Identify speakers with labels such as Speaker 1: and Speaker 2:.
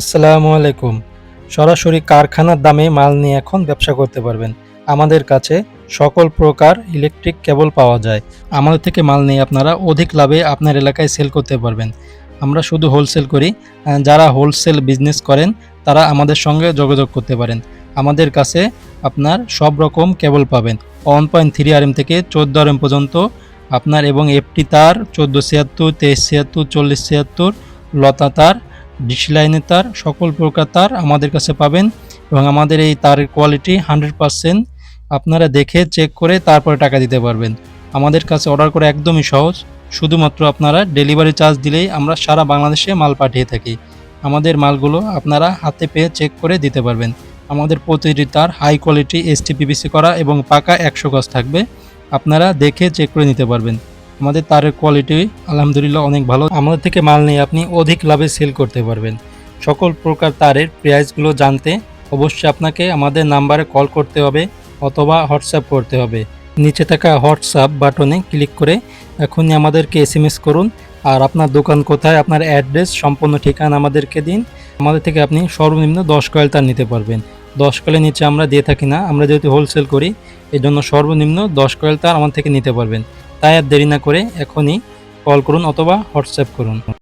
Speaker 1: আসসালামু আলাইকুম। সরাসরি কারখানার দামে মাল নিয়ে এখন ব্যবসা করতে পারবেন। আমাদের কাছে সকল প্রকার ইলেকট্রিক কেবল পাওয়া যায়। আমাদের থেকে মাল নিয়ে আপনারা অধিক লাভে আপনার এলাকায় সেল করতে পারবেন। আমরা শুধু হোলসেল করি। যারা হোলসেল বিজনেস করেন, তারা আমাদের সঙ্গে যোগাযোগ করতে পারেন। আমাদের কাছে আপনার সব রকম কেবল পাবেন। One point three R M থেকে চোদ্দ আর এম পর্যন্ত আপনার এবং এফটি তার, চোদ্দ ছিয়াত্তর, তেইশ ছিয়াত্তর, চল্লিশ ছিয়াত্তর, লতা তার ডিসি লাইনের তার, সকল প্রকার তার আমাদের কাছে পাবেন এবং আমাদের এই তারের কোয়ালিটি হান্ড্রেড পারসেন্ট আপনারা দেখে চেক করে তারপরে টাকা দিতে পারবেন। আমাদের কাছে অর্ডার করা একদমই সহজ, শুধুমাত্র আপনারা ডেলিভারি চার্জ দিলেই আমরা সারা বাংলাদেশে মাল পাঠিয়ে থাকি। আমাদের মালগুলো আপনারা হাতে পেয়ে চেক করে দিতে পারবেন। আমাদের প্রতিটি তার হাই কোয়ালিটি এসটিপিবিসি করা এবং পাকা একশো গজ থাকবে, আপনারা দেখে চেক করে নিতে পারবেন। আমাদের তারের কোয়ালিটি আলহামদুলিল্লাহ অনেক ভালো। আমাদের থেকে মাল নিয়ে আপনি অধিক লাভে সেল করতে পারবেন। সকল প্রকার তারের প্রাইসগুলো জানতে অবশ্যই আপনাকে আমাদের নাম্বারে কল করতে হবে অথবা হোয়াটসঅ্যাপ করতে হবে। নিচে থাকা হোয়াটসঅ্যাপ বাটনে ক্লিক করে এখনই আমাদেরকে এস এম এস করুন। আর আপনার দোকান কোথায়, আপনার অ্যাড্রেস সম্পূর্ণ ঠিকানা আমাদেরকে দিন। আমাদের থেকে আপনি সর্বনিম্ন দশ কয়েল তার নিতে পারবেন। দশ কয়েলের নিচে আমরা দিয়ে থাকি না, আমরা যেহেতু হোলসেল করি এই জন্য সর্বনিম্ন দশ কয়েল তার আমার থেকে নিতে পারবেন। তাই আর দেরি না করে এখনই কল করুন অথবা হোয়াটসঅ্যাপ করুন।